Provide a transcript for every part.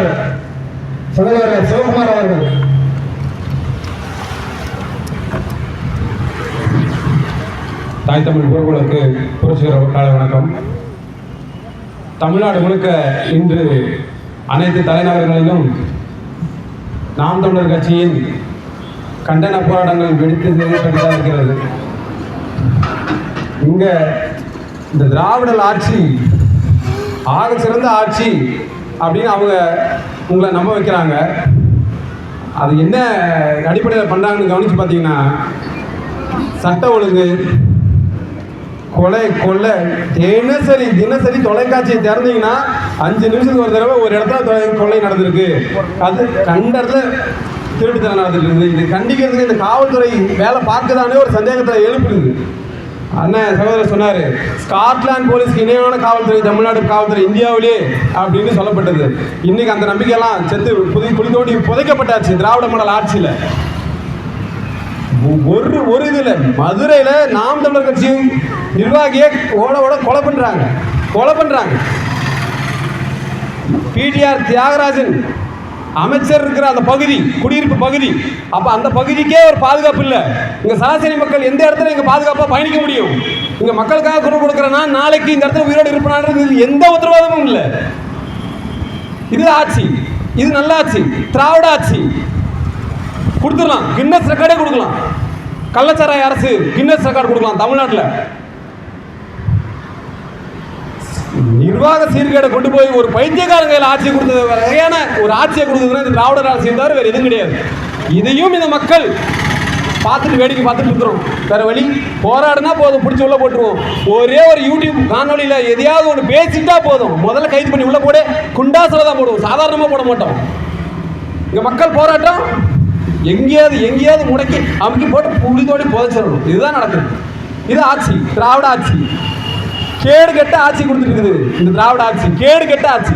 செயலாளர் சகோதரர் சிவகுமார் அவர்கள். தாய் தமிழ் குருகுலுக்கு புரட்சிகர காலை வணக்கம். தமிழ்நாடு முழுக்க இன்று அனைத்து தலைநகரங்களிலும் நாம் தமிழர் கட்சியின் கண்டன போராட்டங்கள் வெடித்து நிறைவேற்றதாக இருக்கிறது. இங்க இந்த திராவிடல் ஆட்சி ஆக சிறந்த ஆட்சி அப்படின்னு அவங்க உங்களை நம்ப வைக்கிறாங்க. அது என்ன அடிப்படையில் பண்ணுறாங்கன்னு கவனித்து பார்த்தீங்கன்னா சட்ட ஒழுங்கு கொலை கொள்ளை தினசரி தினசரி தொலைக்காட்சியை திறந்தீங்கன்னா அஞ்சு நிமிஷத்துக்கு ஒரு தடவை ஒரு இடத்துல தொலை- கொள்ளை நடந்திருக்கு. அது கண்ட இடத்துல திருட்டுத்தனம் நடந்துட்டு இருக்குது. இது கண்டிக்கிறதுக்கு இந்த காவல்துறை வேலை பார்க்குதானே ஒரு சந்தேகத்தை எழுப்புது. அண்ணன் சகோதரர் சொன்னாரு ஸ்காட்லாந்து போலீஸ்க்கு இணையான காவல்துறை தமிழ்நாடு காவல்துறை இந்தியாவிலே அப்படின்னு சொல்லப்பட்டது. இன்னைக்கு அந்த நம்பிக்கையெல்லாம் செத்து புதி குழி தோண்டி புதைக்கப்பட்டாச்சு திராவிட மண்டல ஆட்சியில். ஒரு ஒரு இதில் மதுரையில் நாம் தமிழர் கட்சி நிர்வாகியை ஓட ஓட கொலை பண்ணுறாங்க கொலை பண்ணுறாங்க பிடிஆர் தியாகராஜன் அமைச்சர் இருக்கிற அந்த பகுதி குடியிருப்பு பகுதி. அப்போ அந்த பகுதிக்கே ஒரு பாதுகாப்பு இல்லை. இங்கே சராசரி மக்கள் எந்த இடத்துல இங்கே பாதுகாப்பாக பயணிக்க முடியும்? இங்கே மக்களுக்காக குரல் கொடுக்குறேன்னா நாளைக்கு இந்த இடத்துல உயிரோடு இருப்பனான்றது எந்த உத்தரவாதமும் இல்லை. இது ஆட்சி. இது நல்ல ஆட்சி. திராவிட ஆட்சி. கொடுத்துடலாம். கின்னஸ் ரெக்கார்டே கொடுக்கலாம். கள்ளச்சாராய அரசு கின்னஸ் ரெக்கார்டு கொடுக்கலாம் தமிழ்நாட்டில். நிர்வாக சீர்கேடை கொண்டு போய் ஒரு பைத்தியக்காரங்க கையில் ஆட்சியை கொடுத்தது வகையான ஒரு ஆட்சியை கொடுத்ததுன்னா இந்த திராவிட அரசியல் தவிர வேறு எதுவும் கிடையாது. இதையும் இந்த மக்கள் பார்த்துட்டு வேடிக்கை பார்த்துட்டு இருக்கிறோம். வேற வழி போராடினா போதும் பிடிச்சி உள்ள போட்டுருவோம். ஒரே ஒரு யூடியூப் காணொலியில் எதையாவது ஒன்று பேசிட்டா போதும். முதல்ல கைது பண்ணி உள்ள போடு குண்டாசில் தான் போடுவோம். சாதாரணமாக போட மாட்டோம். இங்கே மக்கள் போராட்டம் எங்கேயாவது எங்கேயாவது முடக்கி அமுக்கி போட்டு புளிதோடி புதைச்சிடணும். இதுதான் நடக்குது. இது ஆட்சி திராவிட ஆட்சி. கேடு கெட்ட ஆட்சி கொடுத்துருக்குது. இந்த திராவிட ஆட்சி. கேடு கெட்ட ஆட்சி.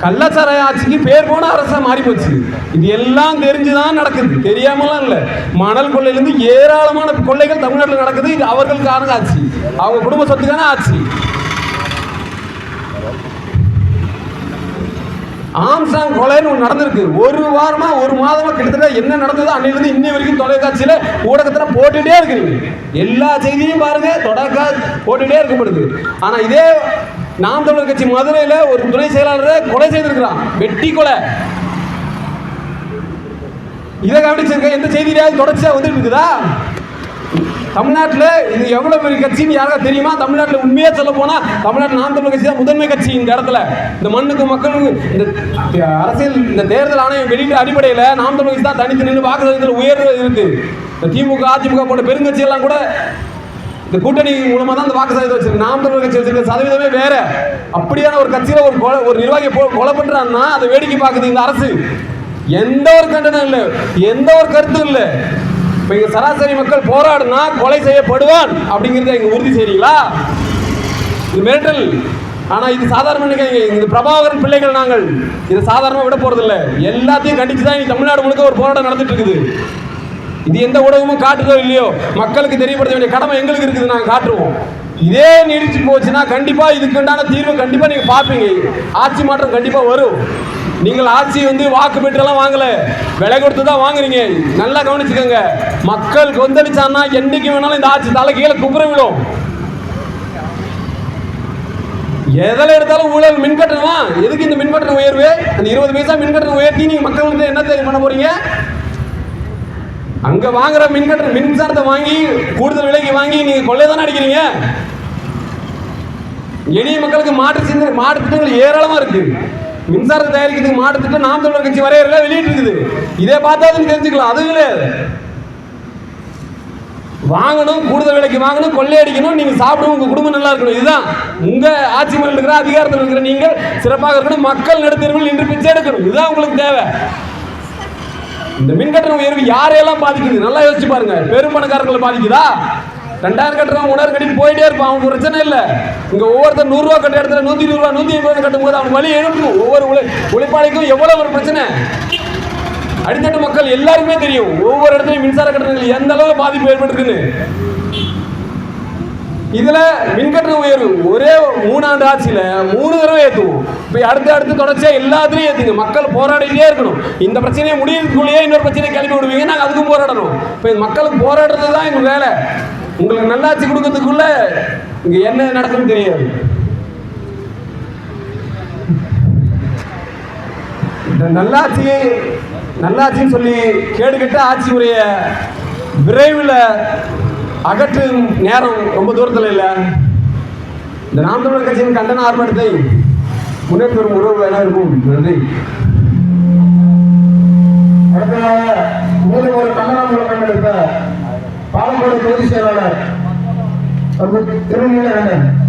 கள்ளச்சாராய ஆட்சிக்கு பேர் போன அரசா மாறி போச்சு இது எல்லாம் தெரிஞ்சுதான் நடக்குது. தெரியாமலாம் இல்ல. மணல் கொள்ளையிலிருந்து ஏராளமான கொள்ளைகள் தமிழ்நாட்டில் நடக்குது. இது அவர்களுக்கான ஆட்சி. அவங்க குடும்ப சொத்துக்கான ஆட்சி. ஆம்சாங் கொலைன்னு ஒன்று நடந்திருக்கு. ஒரு வாரமா ஒரு மாதமா கிட்டத்தட்ட என்ன நடந்ததோ அன்னையிலிருந்து இன்னி வரைக்கும் தொலைக்காட்சியில ஊடகத்துல போட்டுட்டே இருக்கிறீங்க. எல்லா செய்தியும் பாருங்க தொடர்கா போட்டுட்டே இருக்கப்படுது ஆனா இதே நாம் தமிழர் கட்சி மதுரையில ஒரு துணை செயலாளரை கொலை செய்திருக்கிறான். வெட்டி கொலை. இதை கவனிச்சிருக்க எந்த செய்தியிலாவது தொடர்ச்சியா வந்துட்டு இருக்குதா? தமிழ்நாட்டில் இது எவ்வளோ பெரிய கட்சின்னு யாராவது தெரியுமா? தமிழ்நாட்டில் உண்மையாக சொல்ல போனால் தமிழ்நாட்டில் நாம் தமிழ் கட்சி தான் முதன்மை கட்சி இந்த இடத்துல. இந்த மண்ணுக்கு மக்களுக்கு இந்த அரசியல் இந்த தேர்தல் ஆணையம் வெளியிட்ட அடிப்படையில் நாம் தமிழ் கட்சி தான் தனித்து நின்று வாக்கு சதவீதத்தில் உயர்வு இருக்கு. இந்த திமுக அதிமுக போன்ற பெருங்கட்சியெல்லாம் கூட இந்த கூட்டணி மூலமாக தான் இந்த வாக்கு சதவீதம் வச்சிருக்கு. நாம் தமிழ் கட்சி வச்சிருக்க சதவீதமே வேற. அப்படியான ஒரு கட்சியில் ஒரு கொலை ஒரு நிர்வாகி கொலை பண்ணுறான்னா அதை வேடிக்கை பார்க்குது இந்த அரசு. எந்த ஒரு கண்டனம் இல்லை. எந்த ஒரு கருத்தும் இல்லை. இப்போ இங்கே சராசரி மக்கள் போராடுனா கொலை செய்யப்படுவான் அப்படிங்கிறத இங்கே உறுதி செய்கிறீங்களா இது மிரட்டல். ஆனால் இது சாதாரண நினைக்காதீங்க இது பிரபாகரன் பிள்ளைகள் நாங்கள். இதை சாதாரணமாக விட போகிறதில்ல எல்லாத்தையும் கண்டிச்சு தான் இங்கே தமிழ்நாடு முழுக்க ஒரு போராட்டம் நடந்துட்டு இருக்குது இது எந்த ஊடகமும் காட்டுதோ இல்லையோ? மக்களுக்கு தெரியப்படுத்த வேண்டிய கடமை எங்களுக்கு இருக்குது. நாங்கள் காட்டுவோம். இதே நீடிச்சு போச்சுன்னா கண்டிப்பாக இதுக்குண்டான தீர்வு கண்டிப்பாக நீங்கள் பார்ப்பீங்க. ஆட்சி மாற்றம் கண்டிப்பாக வரும். நீங்கள் ஆட்சி வந்து வாக்கு பெற்றெல்லாம் வாங்கல. விலை கொடுத்து தான் வாங்குறீங்க. நல்லா கவனிச்சுக்கோங்க. மக்கள் கொந்தளிச்சான்னா என்னைக்கு வேணாலும் இந்த ஆட்சி தலை கீழே குப்புற விடும் எதில் எடுத்தாலும் ஊழல் மின்கட்டணமா? எதுக்கு இந்த மின்கட்டண உயர்வு? அந்த இருபது பைசா மின்கட்டணம் உயர்த்தி நீங்க மக்கள் வந்து என்ன தெரியும் பண்ண போறீங்க? அங்க வாங்குற மின்கட்டணம் மின்சாரத்தை வாங்கி கூடுதல் விலைக்கு வாங்கி நீங்க கொள்ளை தானே அடிக்கிறீங்க? எளிய மக்களுக்கு மாற்று சிந்தனை மாற்று திட்டங்கள் ஏராளமா இருக்கு. மின்சாரத்தை தயாரிக்கிறதுக்கு மாற்று நாம் தமிழர் கட்சி வரையறையில் வெளியிட்டு இருக்குது இதே பார்த்தாதுன்னு தெரிஞ்சுக்கலாம். அது கிடையாது வாங்கணும் கூடுதல் விலைக்கு வாங்கணும் கொள்ளையடிக்கணும் நீங்க சாப்பிடணும் உங்க குடும்பம் நல்லா இருக்கணும். இதுதான் உங்க ஆட்சி முறையில் இருக்கிற அதிகாரத்தில் இருக்கிற நீங்கள் சிறப்பாக இருக்கணும் மக்கள் நடுத்தருவில் நின்று பிச்சை எடுக்கணும். இதுதான் உங்களுக்கு தேவை. இந்த மின்கட்டண உயர்வு யாரையெல்லாம் பாதிக்குது? நல்லா யோசிச்சு பாருங்க. பெரும் பணக்காரர்களை பாதிக்குதா? ரெண்டாயிரம் கட்டுறவன் மூணாயிரம் கட்டிட்டு போயிட்டே இருப்பான். அவனுக்கு பிரச்சனை இல்லை. இங்கே ஒவ்வொருத்தர் நூறுரூவா கட்ட இடத்துல நூற்றி இருபது நூற்றி ஐம்பது கட்டும் போது அவன் வழி எழுப்பணும் ஒவ்வொரு உழை உழைப்பாளிக்கும் எவ்வளோ ஒரு பிரச்சனை? அடித்தட்டு மக்கள் எல்லாருக்குமே தெரியும். ஒவ்வொரு இடத்துலையும் மின்சார கட்டணங்கள் எந்த அளவு பாதிப்பு ஏற்பட்டிருக்குன்னு. இதுல மின்கட்டண உயர்வு ஒரே மூணாண்டு ஆட்சியில மூணு தடவை ஏற்றுவோம் இப்போ அடுத்து அடுத்து தொடர்ச்சியா எல்லாத்துலையும் ஏற்றுங்க மக்கள் போராடிட்டே இருக்கணும். இந்த பிரச்சனையை முடியறதுக்குள்ளேயே இன்னொரு பிரச்சனையை கிளம்பி விடுவீங்க நாங்கள் அதுக்கும் போராடணும். இப்போ மக்களுக்கு போராடுறது தான் எங்கள் வேலை. உங்களுக்கு நல்லாட்சி கொடுக்கறதுக்குள்ள இங்க என்ன நடக்கும்னு தெரியாது. இந்த நல்லாட்சி நல்லாட்சின்னு சொல்லி கேடுகட்ட ஆட்சி முறையை விரைவில் அகற்றும் நேரம் ரொம்ப தூரத்தில் இல்லை. இந்த நாம் தமிழர் கட்சியின் கண்டன ஆர்ப்பாட்டத்தை முன்னேற்றம் உறவு வேணா இருக்கும். நன்றி. الرب ترمي أنا.